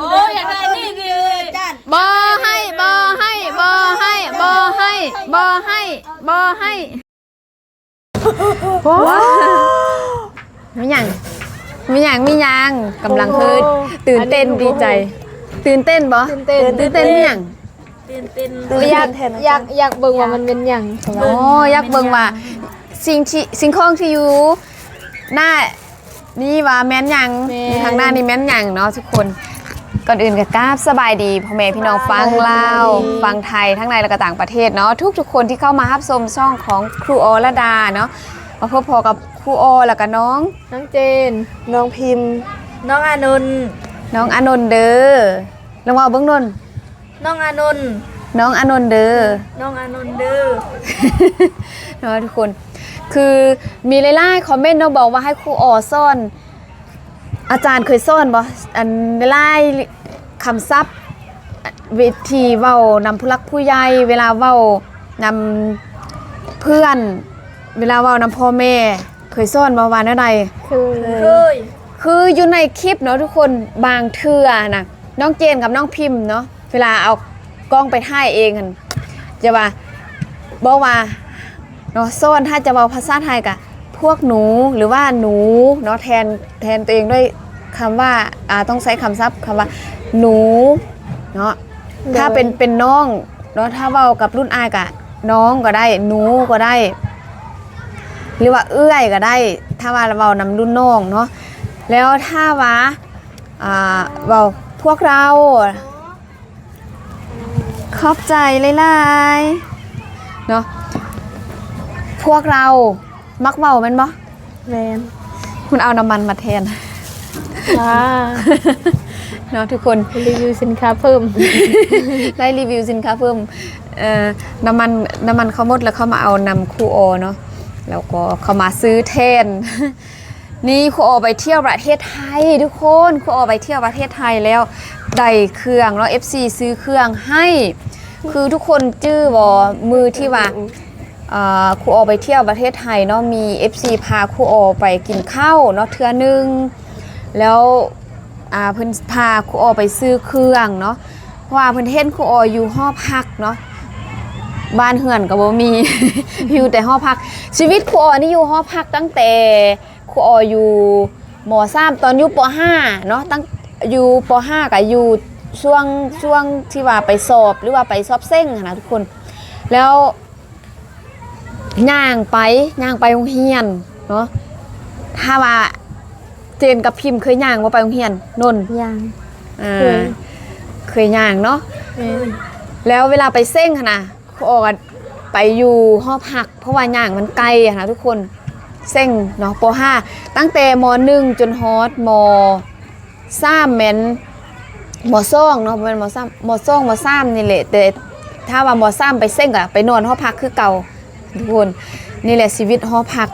โอ้ยอยากได้นี่ดิบอให้บอให้บอให้บอให้บอให้บอให้ว้าวมีหยังมีหยังมีหยังกำลังเฮิดตื่นเต้นดีใจ ตื่นเต้นบ่ตื่นเต้นตื่นเต้นมีหยังตื่นเต้นอยากอยากอยากเบิ่งว่ามันเป็นหยังโอ้อยากเบิ่งว่าสิ่งที่สิ่งของที่อยู่หน้านี่ว่าแม่นหยังอยู่ทางหน้านี่แม่นหยังเนาะทุกคน ก่อนอื่นก็กราบสบายดีพ่อแม่พี่น้องฟังลาวฟังไทยทั้งในและก็ต่างประเทศเนาะทุกทุกๆคนที่เข้ามารับชมช่องของครูโอละดาเนาะมาพบพอกับครูโอแล้วก็น้อง น้องเจน น้องพิมพ์ น้องอานนท์น้องอานนท์เด้อลองมาเบิ้งนนท์น้องอานนท์น้องอานนท์เด้อน้องอานนท์เด้อเนาะทุกคน คือมีหลายๆคอมเมนต์เนาะบอกว่าให้ครูออซ่อน อาจารย์เคยซ่อนบ่อันหลายคำศัพท์วิธีเว้านำผู้รักผู้ใหญ่เวลาเว้านำเพื่อน เวลาเว้านำพ่อแม่ เคยซ่อนมาว่าแนวใดคือเคยคืออยู่ในคลิปเนาะทุกคนบางเทื่อนะน้องเจนกับน้องพิมพ์เนาะเวลาเอากล้องไปถ่ายเองกันจะว่าบอกว่าเนาะซ่อนถ้าจะเอาภาษาไทยกะ พวกหนูหรือว่าหนูเนาะแทนแทนตัวเองด้วยคำว่าอ่าต้องใช้คำศัพท์คำว่า หนูเนาะถ้าเป็นเป็นน้องเนาะถ้าเว้ากับรุ่นอายกะน้องก็ได้หนูก็ได้ หรือว่าเอื้อยก็ได้ ถ้าว่าเราเว้านำรุ่นน้องเนาะแล้วถ้าว่าอ่าเว้าพวกเราขอบใจหลายๆเนาะพวกเรา มักเว้าแม่นบ่แมนคุณเอาน้ำมันมาแทนว้าเนาะทุกคนรีวิวสินค้าเพิ่ม ได้รีวิวสินค้าเพิ่มเอ่อน้ำมันน้ำมันเขาหมดแล้วเขามาเอานำครูโอเนาะแล้วก็เขามาซื้อแทนนี่ครูโอไปเที่ยวประเทศไทยทุกคนครูโอไปเที่ยวประเทศไทยแล้วได้เครื่องแล้ว FC ซื้อเครื่องให้ คือทุกคนจื้อบอมือที่ว่าอ่า ครูโอไปเที่ยวประเทศไทยเนาะมี FC พาครูโอไปกินข้าวเนาะเทื่อหนึง แล้วเพิ่นพาครูออไปซื้อเครื่องเนาะเพราะว่าเพิ่นเห็นครูอออยู่หอพักเนาะบ้านเฮือนก็บ่มีอยู่แต่หอพัก ชีวิตครูออนี่อยู่หอพักตั้งแต่ครูอออยู่หม .3 ตอนอยู่ป .5 เนาะตั้งอยู่ป .5 ก็อยู่ช่วงช่วงที่ว่าไปสอบหรือว่าไปสอบเส้งนะทุกคน แล้ว ย่างไปย่างไปโรงเรียนเนาะถ้าว่าเจนกับพิมพ์เคยย่างว่าไปโรงเรียนนนท์ยัง อ่าเคยเคยย่างเนาะแมนแล้วเวลาไปเส้งค่ะนะเขาออกกันไปอยู่หอพัก เพราะว่าย่างมันไกลอะนะทุกคนเส้งเนาะป .5 ตั้งแต่ม .1 จนฮอดม3แม่นม2เนาะบ่แม่นม3ม2ม3นี่แหละแต่ถ้าว่าม3ไปเส้งก็ไปนอนหอพักคือเก่า ทุกคนนี่แหละชีวิตหอพัก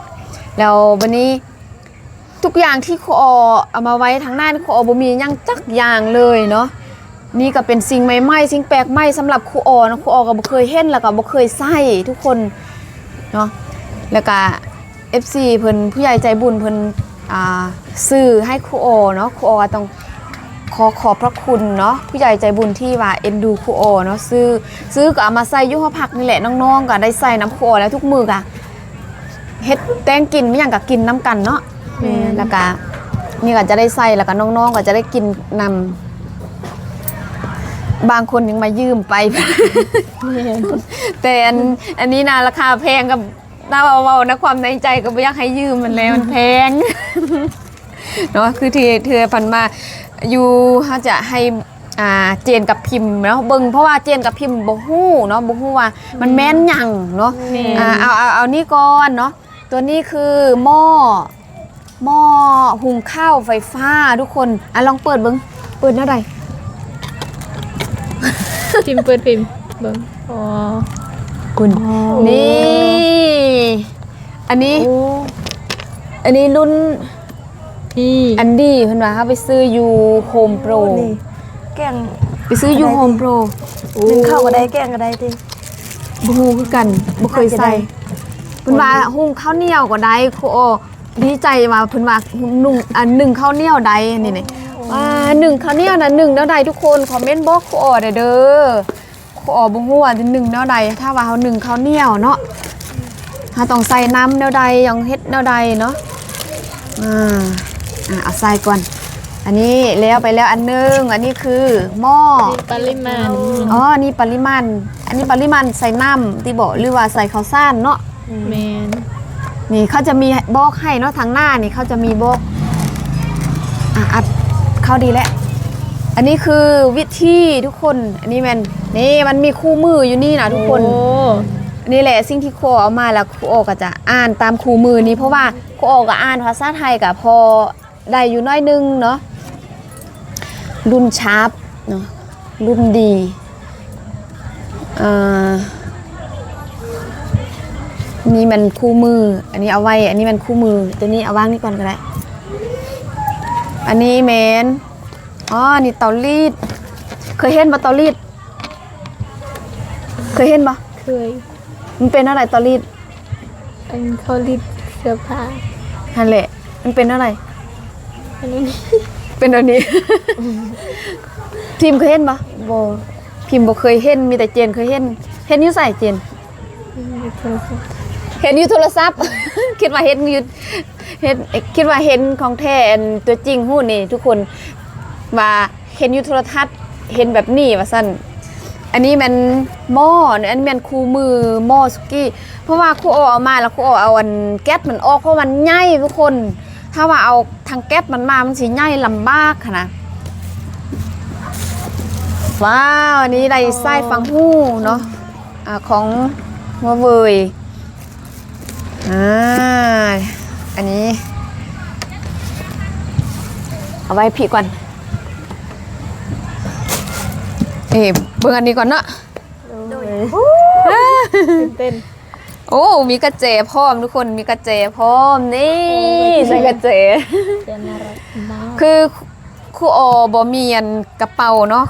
แล้ววันนี้ทุกอย่างที่ครูออเอามาไว้ทางหน้านี่ครูออบ่มียังจักอย่างเลยเนาะนี่ก็เป็นสิ่งใหม่ๆสิ่งแปลกใหม่สำหรับครูออนะครูออก็บ่เคยเห็นแล้วก็บ่เคยใส่ทุกคนเนาะแล้วก็ FC เพิ่นผู้ใหญ่ใจบุญเพิ่นอ่าซื้อให้ครูออเนาะครูออต้อง อขอบพระคุณเนาะผู้ใหญ่ใจบุญที่ว่าเอ็นดูครูออเนาะซื้อซื้อก็เอามาใส่อยู่หอพักนี่แหละน้องๆก็ได้ใส่น้ำครูออแล้วทุกมื้อก็เฮ็ดแตงกินไม่หยังก็กินน้ำกันเนาะแมนแล้วก็นี่ก็จะได้ใส่แล้วก็น้องๆก็จะได้กินนำบางคนยังมายืมไปแมนแต่แต่อันอันนี้นะราคาแพงกับน่าเบาๆนะความในใจก็ไม่อยากให้ยืมมันแล้วมันแพงเนาะคือที่เธอพันมา อยู่เขาจะให้อ่าเจนกับพิมพ์เนาะเบิ่งเพราะว่าเจนกับพิมพ์บ่ฮู้เนาะบ่ฮู้ว่ามันแม่นหยังเนาะแมนอ่าเอาเอาเอานี่ก่อนเนาะตัวนี้คือหม้อหม้อหุงข้าวไฟฟ้าทุกคนอะลองเปิดเบิ้งเปิดเท่าไหร่พิมพ์เปิดพิมพ์เบิ่งอ๋อคุณนี่ อันนี้ โอ้อันนี้รุ่น นี่อันดี้เพิ่นว่าเขาไปซื้ออยู่โฮมโปรนี่แกงไปซื้ออยู่โฮมโปรนึ่งข้าวก็ได้แกงก็ได้ติบ่ฮู้คือกันบ่เคยใส่น่าจะได้เพิ่นว่าหุงข้าวเหนียวก็ได้ครูโอดีใจว่าเพิ่นว่านุ่งอันหนึ่งข้าวเหนียวได้นี่นี่อ่าหนึ่งข้าวเหนียวนะหนึ่งแนวใดทุกคนคอมเมนต์บอกครูอ๋อได้เด้อครูอ๋อบ่ฮู้ว่าหนึ่งแนวใดถ้าว่าเฮาหนึ่งข้าวเหนียวเนาะเฮาต้องใส่น้ำแนวใดยังเฮ็ดแนวใดเนาะอ่า อะเอาใส่ก่อน อันนี้แล้วไปแล้วอันหนึง อันนี้คือหม้อ ปริมาณอ๋อ นี่ปริมาณ อันนี้ปริมาณใส่น้ำที่บอกหรือว่าใส่ข้าวสารเนาะ แมนนี่เขาจะมีบอกให้เนาะทางหน้านี่เขาจะมีบอกอะอัดเข้าดีแล้ว อันนี้คือวิธีทุกคน อันนี้มันนี่มันมีคู่มืออยู่นี่นะทุกคน โอ้อันนี่แหละสิ่งที่ครูเอามาแล้วครูโอก็จะอ่านตามคู่มือนี้เพราะว่าครูโอก็อ่านภาษาไทยกับพอ ได้อยู่น้อยนึงเนาะรุ่นชาร์ปเนาะรุ่นดีอ่านี่มันคู่มือ อันนี้เอาไว้ อันนี้มันคู่มือ ตัวนี้เอาวางนี่ก่อนก็ได้ อันนี้เมนอ๋อ นี่เตารีด เคยเห็นปะเตารีด เคยเห็นปะเคย มันเป็นอะไรเตารีด อันเขาลิดเสื้อผ้าฮันแหละมันเป็นอะไร อันนี้เป็นอันนี้ พิมพ์เคยเห็นปะบพิมพ์บ่เคยเห็นมีแต่เจนเคยเห็นเห็นอยู่ใส่เจน เห็นอยู่โทรศัพท์ คิดว่าเห็นอยู่เห็นคิดว่าเห็นของแท้อันตัวจริงหู้นี่ทุกคนว่าเห็นอยู่โทรทัศน์เห็นแบบนี้ว่าซั่นอันนี้มันหม้ออันนี้มันคูมือหม้อสุกี้ เพราะว่าครูโอเอามาแล้วครูโอเอาอันแก๊สมันออกเพราะมันใหญ่ทุกคน ถ้าว่าเอา ทางแก๊สมันมา มันสิใหญ่ลำบากค่ะนะ ว้าว อันนี้ได้ไส้ฟังหู้เนาะอ่าของหัวเวยอ่าอันนี้ เอาไว้พี่ก่อน เอ๊ะเบิ่งอันนี้ก่อนเนาะตื่นเต้น โอ้ มีกระเจพร้อมทุกคนมีกระเจพร้อมนี่ใส่กระเจจะน่ารักมากคือครูโอบอมีอันกระเป๋าเนาะ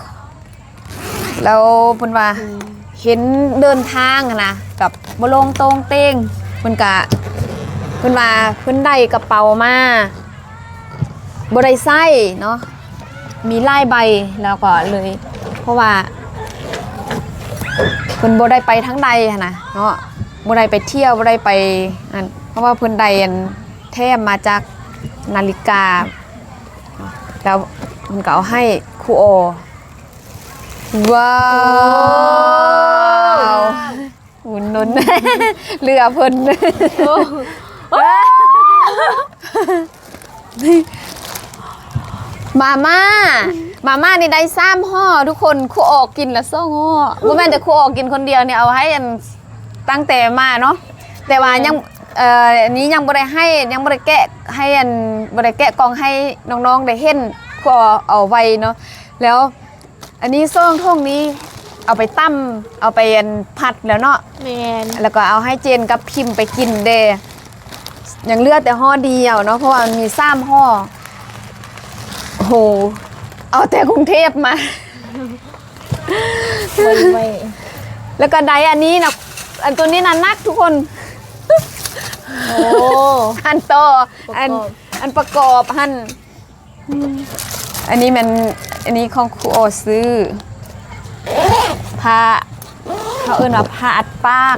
แล้วเพิ่นว่าเห็นเดินทางอะนะกับบลงตรงเต้งเพิ่นกะเพิ่นว่าเพิ่นได้กระเป๋ามาบ่ได้ใส่เนาะมีลายใบแล้วก็เลย เพราะว่าเพิ่นบ่ได้ไปทั้งใดหั้นนะเนาะ บ่ได้ไปเที่ยวบ่ได้ไปนั่นเพราะว่าเพิ่นได้อันแถมมาจากนาฬิกา แล้วมันก็เอาให้ครูโอ ว้าวหุ่นนนเรือเพิ่นมาม่า มาม่านี่ได้ซ้ำห่อทุกคนครูออกกินละสองห่อบ่แม่นแต่ครูออกกินคนเดียวเนี่ยเอาให้อัน ตั้งแต่มาเนาะแต่ว่ายังเอ่ออันนี้ยังบ่ได้ให้ยังบ่ได้แกะให้อันบ่ได้แกะกล่องให้น้องๆได้เห็นครูเอาเอาไว้เนาะแล้วอันนี้ซ่องท่งนี้เอาไปตั้มเอาไปอันผัดแล้วเนาะแมนแล้วก็เอาให้เจนกับพิมพ์ไปกินเดยังเหลือแต่ห่อเดียวเนาะเพราะว่ามันมีซ้ำห่อโอ้โหเอาแต่กรุงเทพมาไว้ไว้แล้วก็ไดอันนี้นะ อันตัวนี้นะนักทุกคน โอ้ อันโตอันประกอบอันประกอบหันอืมอันนี้มันอันนี้ของครูโอซื้อผ้าเขาเอิ้นว่าผ้าอัดปาก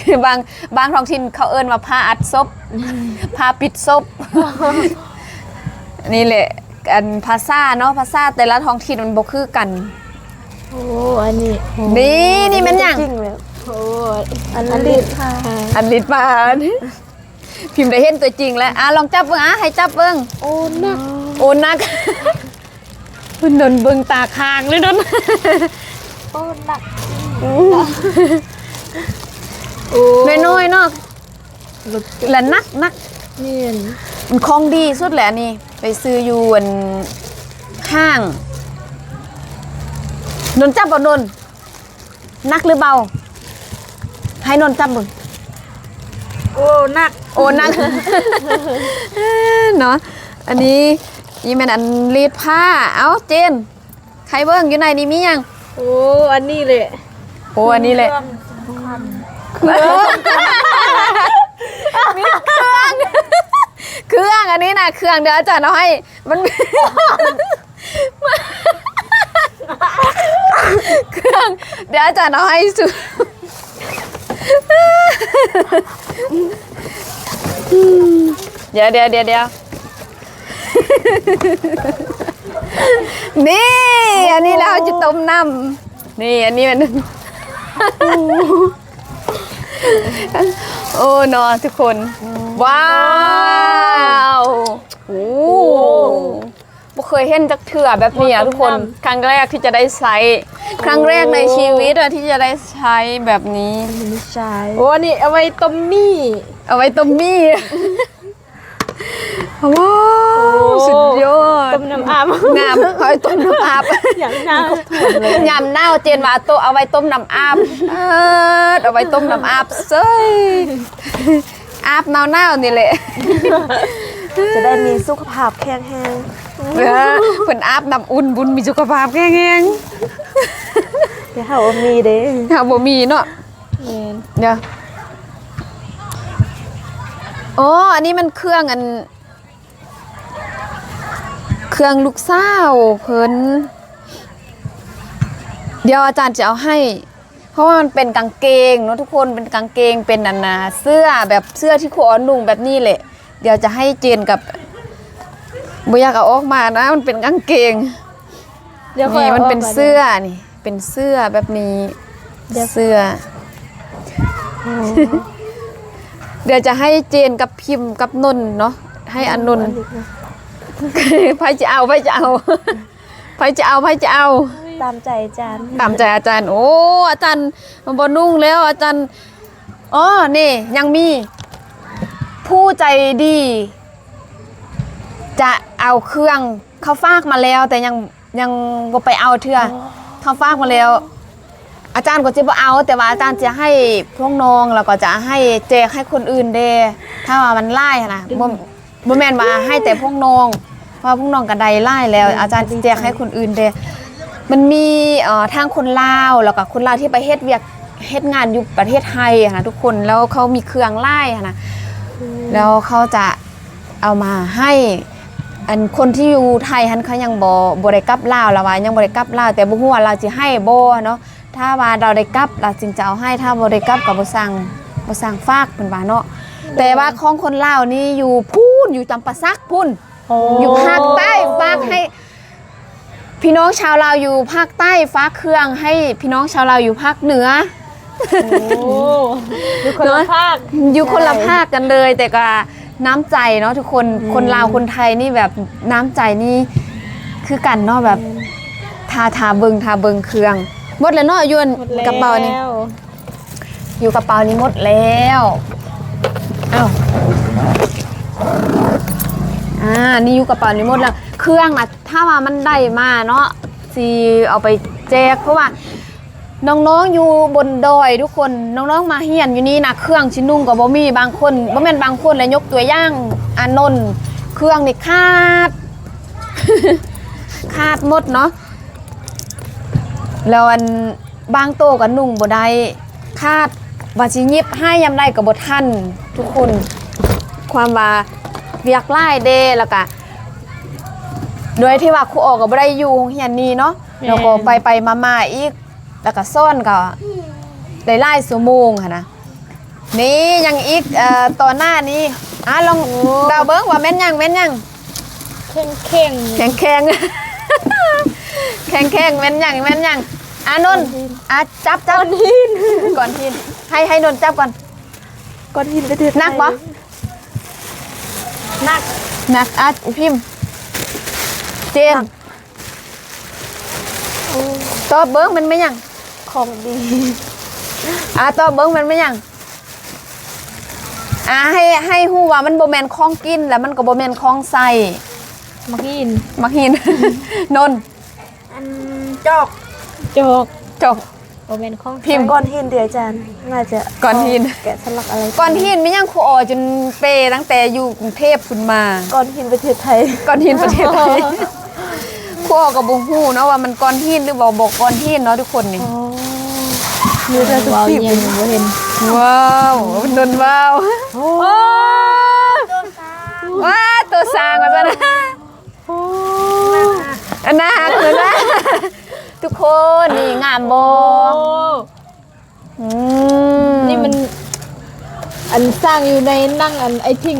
คือบางบางท้องถิ่นเขาเอิ้นว่าผ้าอัดซบผ้าปิดซบ นี่แหละอันภาษาเนาะภาษาแต่ละท้องถิ่นมันบ่คือกัน โอ้ อันนี้โอ้นี่นี่มันหยัง จริงเลย โอ้อันนั้นลิดค่ะ อันลิดมาพิมพ์ได้เห็นตัวจริงแล้วอะลองจับเบิ่งอะให้จับเบิ่งโอ้นักโอ้นักคุณนนเบิ่งตาค้างเลยนนโอ้นักน้อยๆเนาะและนักนักเนียนมันของดีสุดแหละนี่ ไปซื้ออยู่อันห้างนนจับบ่นนนักหรือเบา ให้นนจับเบิ่งโอ้นักโอ้นักเนาะอันนี้นี่แม่นอันรีดผ้า เอ้าเจน ใครเบิ่งอยู่ในนี้มียัง โอ้อันนี้เลยโอ้อันนี้แหละมีเครื่อง เครื่องอันนี้นะเครื่องเดี๋ยวอาจารย์เอาให้ มันเครื่องเดี๋ยวอาจารย์เอาให้สุ เดี๋ยวเดี๋ยวเดี๋ยวเดี๋ยวนี่ อันนี้เราจะต้มน้ำนี่ อันนี้มันโอ้เนอะทุกคน ว้าว โอ้บ่ เคยเห็นจักเถื่อแบบนี้อะทุกคนครั้งแรกที่จะได้ใช้ครั้งแรกในชีวิตอะที่จะได้ใช้แบบนี้ไม่ใช่โอ้อันนี้เอาไว้ต้มมี่ เอาไว้ต้มมี่ว้าวสุดยอดต้มน้ำอาบงามเอาไว้ต้มน้ำอาบอย่างน่ายำเน่าเจนว่าโตเอาไว้ต้มน้ำอาบเอิ้นเอาไว้ต้มน้ำอาบเซ้ยอาบเน่าๆนี่แหละ จะได้มีสุขภาพแข็งแรงเออเพิ่นอาบน้ำอุ่นบุญมีสุขภาพแข็งแรงเดี๋ยวหาว่ามีเด้หาบ่มีเนาะแม่นเดี๋ยวอ๋ออันนี้มันเครื่องอัน เครื่องลูกสาวเพิ่นเดี๋ยวอาจารย์จะเอาให้ เพราะว่ามันเป็นกางเกงเนาะทุกคนเป็นกางเกงเป็นอันนาเสื้อแบบเสื้อที่ครูอ๋อนุ่งแบบนี้แหละ เดี๋ยวจะให้เจนกับบ่อยากเอาออกมานะมันเป็นกางเกงเดี๋ยวค่อยนี่อามันเป็นกก่เสื้อนี่ เป็นเสื้อแบบนี้เสื้อ เดี๋ยวจะให้เจนกับพิมพ์กับนนท์เนาะให้อนนท์ไพ่จะเอาไพ่จะเอาไพ่จะเอาไพ่จะเอา ตามใจอาจารย์ตามใจอาจารย์ โอ้อาจารย์มันบอนุ่งแล้วอาจารย์อ๋อนี่ยังมี ผู้ใจดี จะเอาเครื่องเขาฝากมาแล้ว แต่ยังยังบ่ไปเอาเถื่อเขาฝากมาแล้ว อาจารย์ก็จะบ่เอา แต่ว่าอาจารย์จะให้พวกน้องแล้วก็จะให้แจกให้คนอื่นเด้ถ้าว่ามันไล่หั้นนะบ่บ่แม่นว่าให้แต่พวกน้องเพราะว่าพวกน้องก็ได้ไล่แล้ว อาจารย์จะแจกให้คนอื่นเด้มันมีเอ่อทางคนลาวแล้วก็คนลาวที่ไปเฮ็ดเวียกเฮ็ดงานอยู่ประเทศไทยอะนะทุกคนแล้วเขามีเครื่องไล่อะนะ แล้วเขาจะเอามาให้อันคนที่อยู่ไทยหันเขายังบ่บ่ได้กลับลาวล้วว่ายังบ่ได้กลับลาวแต่บ่ฮู้ว่าเราสิให้บ่เนาะถ้าว่าเราได้กลับเราจึงจะเอาให้ถ้าบ่ได้กลับก็บ่สั่งบ่สั่งฝากเพิ่นว่าเนาะแต่ว่าของคนลาวนี่อยู่พูนอยู่จำปาสักพุ่น อยู่ภาคใต้ฝากให้ พี่น้องชาวลาวอยู่ภาคใต้ฝากเครื่องให้พี่น้องชาวลาวอยู่ภาคเหนือ อ้อยู่คนละภาค อยู่คนละภาคกันเลย แต่ก็น้ำใจเนาะทุกคนคนลาวคนไทยนี่แบบน้ำใจนี่คือกันเนาะแบบทาทาเบิงทาเบิงเครื่องหมดแล้วเนาะอยวนหมดแล้วกระเป๋านี่อยู่กระเป๋านี้หมดแล้วเอ้าอ่านี่อยู่กระเป๋านี้หมดแล้ว เครื่องนะถ้าว่ามันได้มาเนาะสิเอาไปแจกเพราะว่า น้องๆอยู่บนดอยทุกคนน้องๆมาเฮียนอยู่นี่นะเครื่องชิ้นนุ่งกับบ่มีบางคนบ่แม่นบางคนเลยยกตัวอย่างอานนท์เครื่องนี่ขาดขาดหมดเนาะแล้วอันบางโตก็นุ่งบ่ได้ขาดว่าสิยิบให้ยามใดก็บ่ทันทุกคน ความว่าเวียกไล่เด้แล้วก็โดยที่ว่าครูออกก็บ่ได้อยู่โรงเรียนนี้เนาะแล้วก็ไปไปมาๆอีก แล้วก็ซ่อนก็ได้ไล่ชั่วโมงค่ะนะนี่ยังอีกเอ่อตอนหน้านี้อะลองดาวเบิ้งว่าแม่นยังแม่นยังเข่งเข่งแข็งแข็งแข็งแข็งแม่นยังแม่นยังอะนนท์อะจับจับก่อนทินก่อนทินให้ให้นนท์จับก่อนก้อนหินประเทศไทยนักปะนักนักอะพิมพ์เจนตอบเบิ้งมันไม่ยัง ของดีอะต่อเบิ้งมันไม่ยังอะให้ให้ฮู้ว่ามันบ่แม่นของกินแล้วมันก็บ่แม่นของใส่มักยินมักหิน นนอันจอกจอกจบโอเมนของพิมพ์ก้อนหินเดียวอาจารย์น่าจะก้อนหินแกะสลักอะไรก่อนหินไม่ยังครูออจนเปตั้งแต่อยู่กรุงเทพคุณมาก้อนหินประเทศไทยก่อนหินประเทศไทย ครูออก็บ่ฮู้เนาะว่ามันก้อนหินหรือบ่บ่ก้อนหินเนาะทุกคนนี่มีแต่ทุกว้าวสิ่งยังบ่เห็นว้าวนนว้าวโอ้โอ้ว้าตัวสร้างมาซะนะอันน่าฮักเลยนะทุกคนนี่งามบ่โอ้อืมนี่มัน อันสร้างอยู่ในนั่งอันไอทิ้ง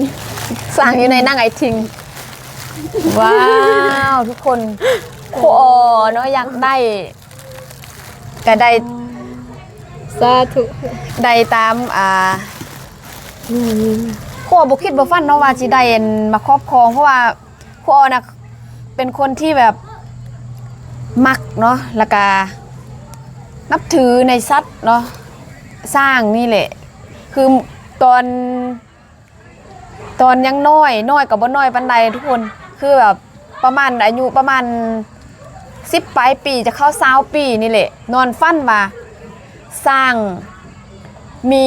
สร้างอยู่ในนั่งไอทิง ว้าวทุกคนครูออเนาะอยากได้ก็ได้สาธุได้ตามอ่าครูออบ่คิดบ่ฟันเนาะว่าสิได้อันมาครอบครองเพราะว่าครูออน่ะเป็นคนที่แบบมักเนาะแล้วก็นับถือในสัตว์เนาะสร้างนี่แหละ คือตอน ตอนยังน้อยน้อยกับบ่น้อยปันใดทุกคน คือแบบประมาณอายุประมาณสิบปลายปีจะเข้าสาวปีนี่แหละนอนฟันมาสร้างมี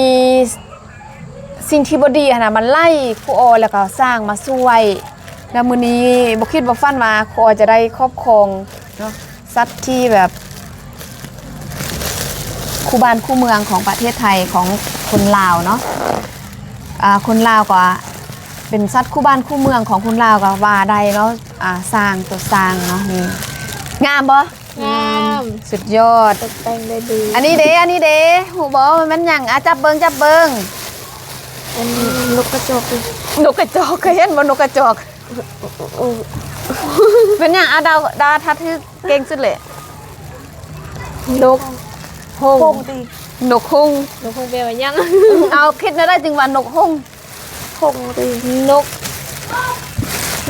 สิ่งที่บดีนะมันไล่ครูออแล้วก็สร้างมาช่วยแล้วมือนี้บ่คิดบ่ฟันมาครูออจะได้ครอบครองเนาะสัตว์ที่แบบคู่บ้านคู่เมืองของประเทศไทยของคนลาวเนาะคนลาวก็ เป็นสัตว์คู่บ้านคู่เมืองของคุณลาวกับว่าใดเนาะอ่าสร้างตัวสร้างเนาะนี่งามบ่งามสุดยอด ตกแต่งได้ดี อันนี้เด้อันนี้เด้หูบอมันหยังอะจับเบิงจับเบิงอันนี้นกกระจอกดินกกระจอกเคยเห็นบ่นกกระจอก โอ้เป็นหยังอะดาวดาวทัดที่เก่งสุดเลยนกหงโป่งดินกฮงนกหงเป็นว่ายัง เอาคิดนะได้จึงว่านกฮง โป่งดินก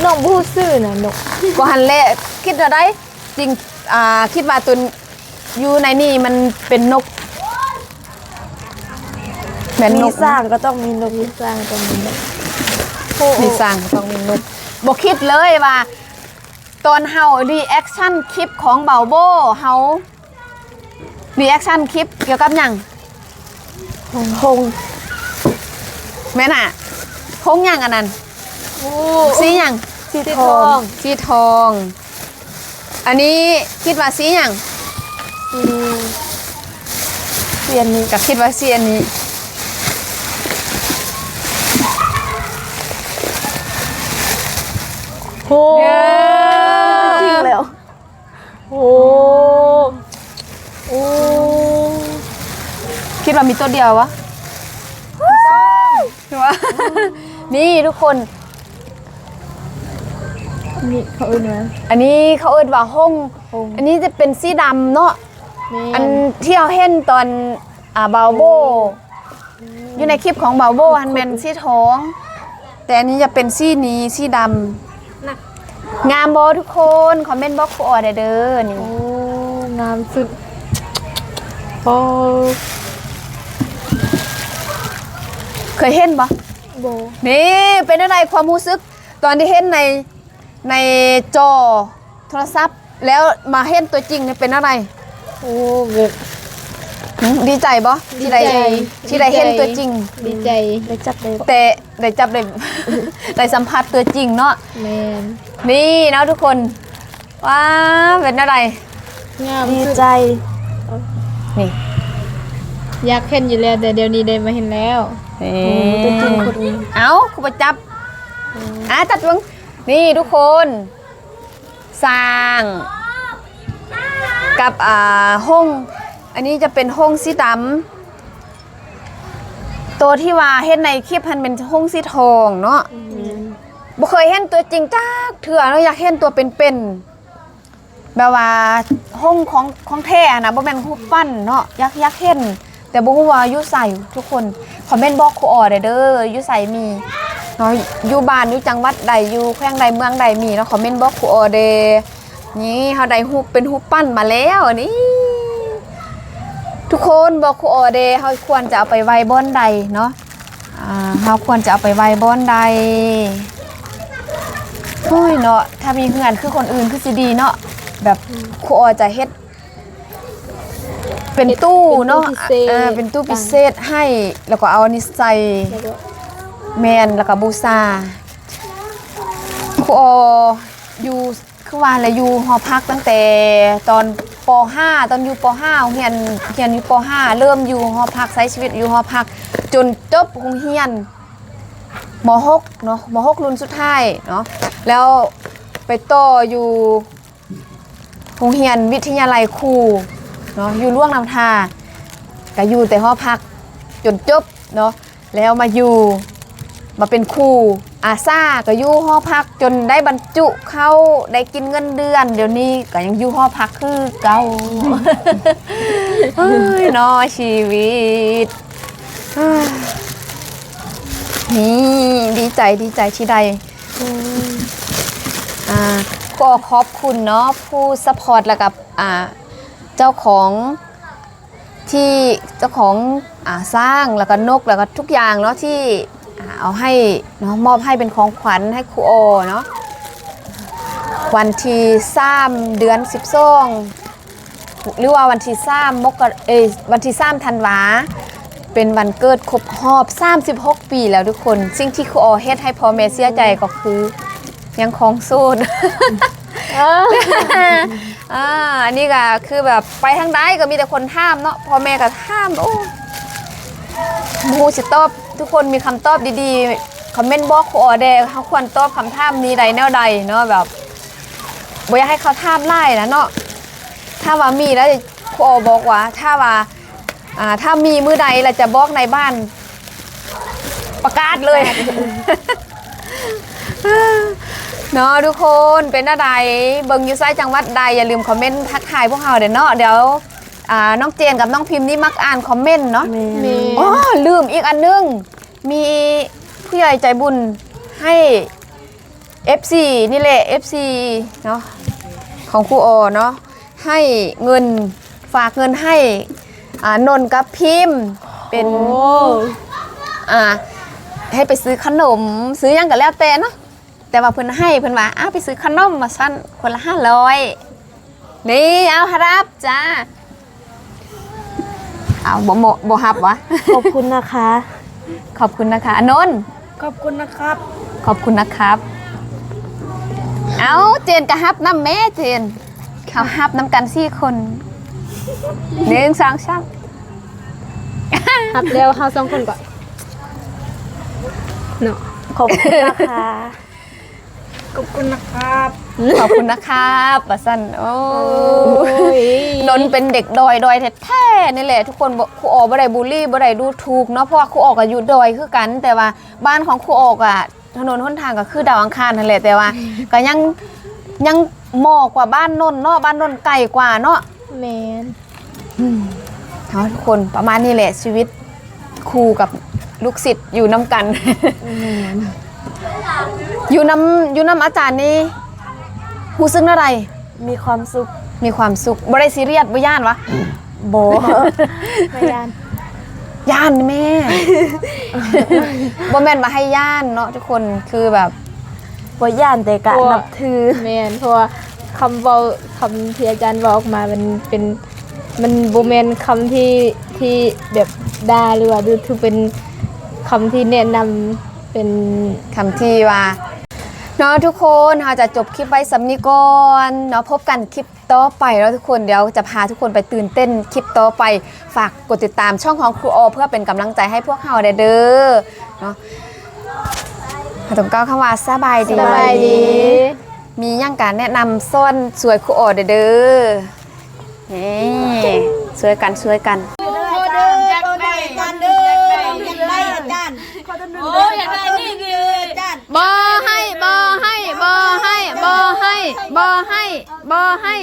น้องผู้ซื่อน่ะนกบ่หันแหละคิดว่าได้จริงอ่าคิดว่าตัวอยู่ในนี่มันเป็นนกแม่นมีนกสร้างก็ต้องมีนกสร้างตรงนี้นกมีสร้างต้องมีนกบคิดเลยว่าตอนเฮารีแอคชั่นคลิปของเบาโบเฮารีแอคชั่นคลิปเกี่ยวกับหยังหงแม่น่ะ พงหยังอันนั้นโอ้สีหยังสีสีททอองงสีทอง อันนี้คิดว่าสีหยังสีเสียนนี้กับคิดว่าสีอันนี้โอ้จริงแล้วโอ้โอ้คิดว่ามีตัวเดียววะถือว่า นี่ทุกคน นี่เขาเอื่นว่า อันนี้เขาเอิ้นว่าห้องอันนี้จะเป็นสีดำเนาะแม่อันที่เราเห็นตอนอ่าบาโบ อยู่ในคลิปของบาโบฮันแมนสีทอง แต่อันนี้จะเป็นสีนี้สีดำงามบอทุกคน คอมเมนต์บอกครูออได้เด้อนี่ โอ้งามสุดโอ้เคยเห็นบ่ โบนี่เป็นอะไรความรู้สึก ตอนที่เห็นในในจอโทรศัพท์ แล้วมาเห็นตัวจริงเนี่ยเป็นอะไรโอ้แบบหึดีใจบ่ที่ได้ดีใจที่ได้เห็นดีใจ ตัวจริง ดีใจได้จับเลยแต่ได้จับได้ ได้สัมผัสตัวจริงเนาะแมนนี่เนาะทุกคนว้าวเป็นอะไรงามดีสุดใจ นี่อยากเห็นอยู่แล้วแต่เดี๋ยวนี้ได้มาเห็นแล้ว นี่ตัวจริงคนนี้เอาคุณประจับอะจัดเบังนี่ทุกคนสร้างกับอ่าห้องอันนี้จะเป็นห้องสีดำตัวที่ว่าเห็นในคลิปมันเป็นห้องสีทองเนาะบ่เคยเห็นตัวจริงจักเถื่อเนาอยากเห็นตัวเป็นๆแบบว่าห้องของของแท้นะบ่แม่นรูปปั้นเนาะอยากอยากเห็น แต่บ่ฮู้ว่าอยู่ใส่ทุกคนคอมเมนต์บอกครูออได้เด้ออยู่ใส่มีเนาะอยู่บ้านอยู่จังหวัดใดอยู่แขวงใดเมืองใดมีเนาะคอมเมนต์บอกครูออเด้นี่เฮาได้รูเป็นรูปปั้นมาแล้วนี่ ทุกคนบอกครูออเดย์เขาควรจะเอาไปไว้บอนใดเนาะอ่าเขาควรจะเอาไปไว้บอนใดโอ้ยเนาะถ้ามีเงินคือคนอื่นคือสิดีเนาะแบบครูออจะเฮ็ด เป็นตู้เนาะอ่าเป็นตู้พิเศษให้แล้วก็เอาอันนิใส่แมนแล้วก็บูชาครูอออยู่คือว่าอะไรอยู่หอพักตั้งแต่ตอนป .5 ตอนอยู่ป .5 เรียนเรียนอยู่ป .5 เริ่มอยู่หอพักใช้ชีวิตอยู่หอพัก จนจบโรงเรียนมหกเนาะมหกรุ่นสุดท้ายเนาะแล้วไปต่ออยู่โรงเรียนวิทยาลัยครู เนาะอยู่ล่วงนำทาก็อยู่แต่หอพักจนจบเนาะแล้วมาอยู่มาเป็นครูอาซาก็อยู่หอพักจนได้บรรจุเข้าได้กินเงินเดือน เดี๋ยวนี้ก็ยังอยู่หอพักคือเก่าเฮ้ยเนาะชีวิตนี่ดีใจดีใจที่ใดอ่าก็ขอบคุณเนาะผู้สปอร์ตแล้วกับอ่า เจ้าของที่เจ้าของอ่าสร้างแล้วก็นกแล้วก็ทุกอย่างเนาะที่อ่าเอาให้เนาะมอบให้เป็นของขวัญให้ครูโอเนาะวันที่สามเดือนสิบสองหรือว่าวันที่สามมกราเอยวันที่สามธันวาเป็นวันเกิดครบรอบ 36 ปีแล้วทุกคน สิ่งที่ครูออเฮ็ดให้พ่อแม่เสียใจก็คือ ยังคงสู้อ่า อันนี้ก็คือแบบไปทางใดก็มีแต่คนท่ามเนาะพ่อแม่ก็ท่ามโอ้หมูสิตอบทุกคนมีคำตอบดีๆคอมเมนต์บอกครูอแดเขาควรตอบคำท่ามนี้ใดแนวใดเนาะแบบบ่อยากให้เขาท่ามไล่นะเนาะถ้าว่ามีแล้วครูออบอกว่า ถ้าว่าอ่าถ้ามีมือใดเราจะบอกในบ้าน ประกาศเลย เนาะทุกคนเป็นอะไรเบิงอยูไซจังหวัดใดอย่าลืมคอมเมนต์ทักทายพวกเราเดี๋ยวเนาะเดี๋ยวอ่าน้องเจนกับน้องพิมพ์นี่มักอ่านคอมเมนต์เนาะมี อ๋อลืมอีกอันนึง มีผู้ใหญ่ใจบุญให้ FC นี่แหละ FC เนาะของครูโอเนาะให้เงินฝากเงินให้อ่านนท์กับพิมพ์เป็นโอ้อ่าให้ไปซื้อขนมซื้อหยังก็แล้วแต่เนาะ แต่ว่าเพิ่นให้เพิ่นว่าอ้าวไปซื้อขนมมาสั้นคนละห้าร้อยนี่เอาครับจ้าเอาบ่โมบ่ฮับวะ ขอบคุณนะคะ ขอบคุณนะคะอนนท์ขอบคุณนะครับ ขอบคุณนะครับ เอาเจนกับฮับน้ำแม่เจนเขาฮับน้ำกันสี่คนหนึ่งสองสามหับเร็วเฮาสองคนก่อนเนาะ ขอบคุณนะคะ ขอบคุณนะครับขอบคุณนะครับปะสันโอ้ยนนท์เป็นเด็กดอยดอยแท้ๆนี่แหละทุกคนบอกครูออกบ่ได้บูลลี่บ่ได้ดูถูกเนาะเพราะว่าครูออกก็อยู่ดอยคือกัน แต่ว่าบ้านของครูออกอะถนนหนทางก็คือดาวอังคารนั่นแหละแต่ว่า ก็ยังยังเหมอกกว่าบ้านนนท์เนาะบ้านนนท์ไกลกว่าเนาะแมนเอาทุกคนประมาณนี้แหละชีวิตครูกับลูกศิษย์อยู่น้ำกัน อยู่น้ำอยู่น้ำอาจารย์นี่หูซึ้งอะไร มีความสุขมีความสุขบ่ได้ซีเรียสบ่ย่านวะโบพยานย่านแม่บ่แม่นว่าให้ย่านเนาะทุกคนคือแบบบย่านแต่กะนับถือแมนเพราะว่าคำเว้าคำที่อาจารย์บอกมามันเป็นมันบ่แมนคำที่ที่แบบด่าหรือว่าดูถือเป็นคำที่แนะนำ เป็นคำที่ว่าเนาะทุกคนเราจะจบคลิปไว้สำนีก่อนเนาะพบกันคลิปต่อไปแล้วทุกคนเดี๋ยวจะพาทุกคนไปตื่นเต้นคลิปต่อไป ฝากกดติดตามช่องของครูโอเพื่อเป็นกำลังใจให้พวกเราเด้อเนาะขอตมก้าวเข้ามาสบายดีสบายดี มีย่างการแนะนำส้นสวยครูโอเด้อนี่สวยกันสวยกัน บอให้บอให้บอให้บอให้บอให้บอให้